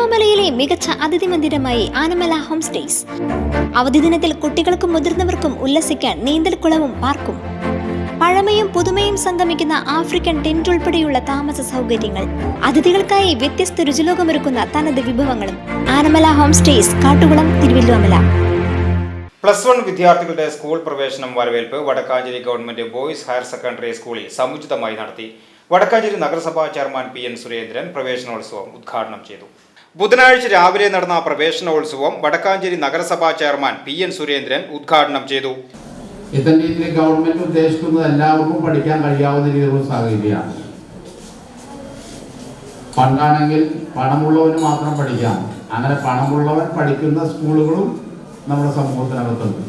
തിരുവല്ലോമലയിലെ മികച്ച അതിഥി മന്ദിരമായി Anamala home stays. അവധി ദിനത്തിൽ കുട്ടികൾക്കും മുതിർന്നവർക്കും ഉല്ലസിക്കാൻ നീന്തൽക്കുളവും പാർക്കും. പഴമയും പുതുമയും സംഗമിക്കുന്ന ആഫ്രിക്കൻ ടെന്റ് ഉൾപ്പെടെയുള്ള താമസ സൗകര്യങ്ങൾ. അതിഥികൾക്കായി വ്യത്യസ്ത രുചിലോകമൊരുക്കുന്ന തനത് വിഭവങ്ങളും. Anamala home stays Kattukulam Thiruvilwamala plus one വിദ്യാർത്ഥികളുടെ സ്കൂൾ പ്രവേശനം വരവേൽപ്പ് Vadakkanchery government boys higher secondary സ്കൂളിൽ സമുചിതമായി നടത്തി. വടക്കാഞ്ചേരി നഗരസഭാ ചെയർമാൻ പി എൻ സുരേന്ദ്രൻ പ്രവേശനോത്സവം ഉദ്ഘാടനം ചെയ്തു. ബുധനാഴ്ച രാവിലെ നടന്ന പ്രവേശനോത്സവം വടക്കാഞ്ചേരി നഗരസഭാ ചെയർമാൻ പി എൻ സുരേന്ദ്രൻ ഉദ്ഘാടനം ചെയ്തു. ഇത്തരം രീതിയിൽ ഗവൺമെന്റ് ഉദ്ദേശിക്കുന്നത് എല്ലാവർക്കും പഠിക്കാൻ കഴിയാവുന്ന രീതിയിലുള്ള സാഹചര്യമാണ്. പണ്ടാണെങ്കിൽ പണമുള്ളവന് മാത്രം പഠിക്കാം. അങ്ങനെ പണമുള്ളവൻ പഠിക്കുന്ന സ്കൂളുകളും നമ്മുടെ സമൂഹത്തിനകത്തുണ്ട്.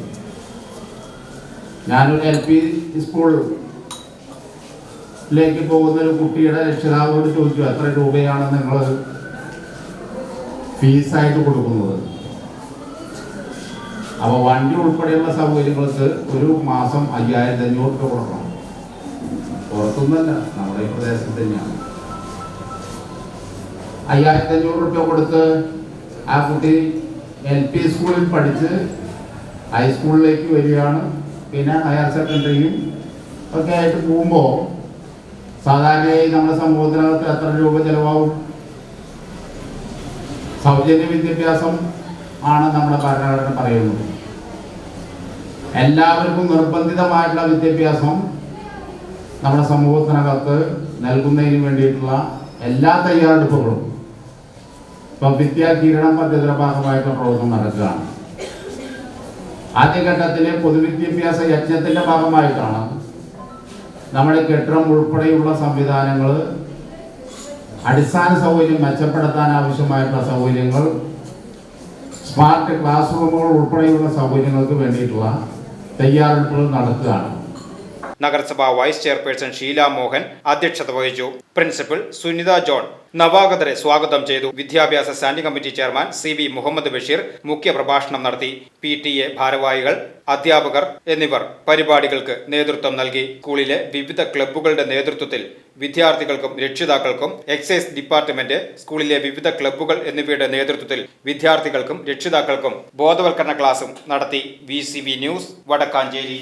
ഞാനൊരു എൽ പി സ്കൂളിലേക്ക് പോകുന്ന ഒരു കുട്ടിയുടെ രക്ഷിതാവോട് ചോദിച്ചു എത്ര രൂപയാണ് നിങ്ങൾ ഫീസായിട്ട് കൊടുക്കുന്നത്. അപ്പോൾ വണ്ടി ഉൾപ്പെടെയുള്ള സൗകര്യങ്ങൾക്ക് ഒരു മാസം അയ്യായിരത്തി അഞ്ഞൂറ് രൂപ കൊടുക്കണം. പുറത്തുനിന്നല്ല നമ്മുടെ ഈ പ്രദേശത്ത് തന്നെയാണ്. അയ്യായിരത്തി അഞ്ഞൂറ് രൂപ കൊടുത്ത് ആ കുട്ടി എൽ പി സ്കൂളിൽ പഠിച്ച് ഹൈസ്കൂളിലേക്ക് വരികയാണ്. പിന്നെ ഹയർ സെക്കൻഡറിയും ഒക്കെ ആയിട്ട് പോകുമ്പോൾ സാധാരണയായി നമ്മുടെ സമൂഹത്തിനകത്ത് എത്ര രൂപ ചെലവാകും? സൗജന്യ വിദ്യാഭ്യാസം ആണ് നമ്മുടെ ഭരണഘടന പറയുന്നത്. എല്ലാവർക്കും നിർബന്ധിതമായിട്ടുള്ള വിദ്യാഭ്യാസം നമ്മുടെ സമൂഹത്തിനകത്ത് നൽകുന്നതിന് വേണ്ടിയിട്ടുള്ള എല്ലാ തയ്യാറെടുപ്പുകളും ഇപ്പം വിദ്യാകിരണം പദ്ധതിയുടെ ഭാഗമായിട്ട് പ്രവർത്തനം നടക്കുകയാണ്. ആദ്യഘട്ടത്തിലെ പൊതുവിദ്യാഭ്യാസ യജ്ഞത്തിന്റെ ഭാഗമായിട്ടാണ് നമ്മുടെ കെട്ടിടം ഉൾപ്പെടെയുള്ള സംവിധാനങ്ങൾ അടിസ്ഥാന സൗകര്യം മെച്ചപ്പെടുത്താൻ ആവശ്യമായിട്ടുള്ള സൗകര്യങ്ങൾ സ്മാർട്ട് ക്ലാസ് റൂമുകൾ ഉൾപ്പെടെയുള്ള സൗകര്യങ്ങൾക്ക് വേണ്ടിയിട്ടുള്ള തയ്യാറെടുപ്പുകൾ നടത്തുകയാണ്. നഗരസഭാ വൈസ് ചെയർപേഴ്സൺ ഷീല മോഹൻ അധ്യക്ഷത വഹിച്ചു. പ്രിൻസിപ്പൽ സുനിത ജോൺ നവാഗതരെ സ്വാഗതം ചെയ്തു. വിദ്യാഭ്യാസ standing committee chairman C V Muhammad Basheer മുഖ്യപ്രഭാഷണം നടത്തി. പി ടി എ ഭാരവാഹികൾ അധ്യാപകർ എന്നിവർ പരിപാടികൾക്ക് നേതൃത്വം നൽകി. സ്കൂളിലെ വിവിധ ക്ലബ്ബുകളുടെ നേതൃത്വത്തിൽ വിദ്യാർത്ഥികൾക്കും രക്ഷിതാക്കൾക്കും എക്സൈസ് ഡിപ്പാർട്ട്മെന്റ് സ്കൂളിലെ വിവിധ ക്ലബ്ബുകൾ എന്നിവയുടെ നേതൃത്വത്തിൽ വിദ്യാർത്ഥികൾക്കും രക്ഷിതാക്കൾക്കും ബോധവൽക്കരണ ക്ലാസും നടത്തി. V news Vadakkanchery.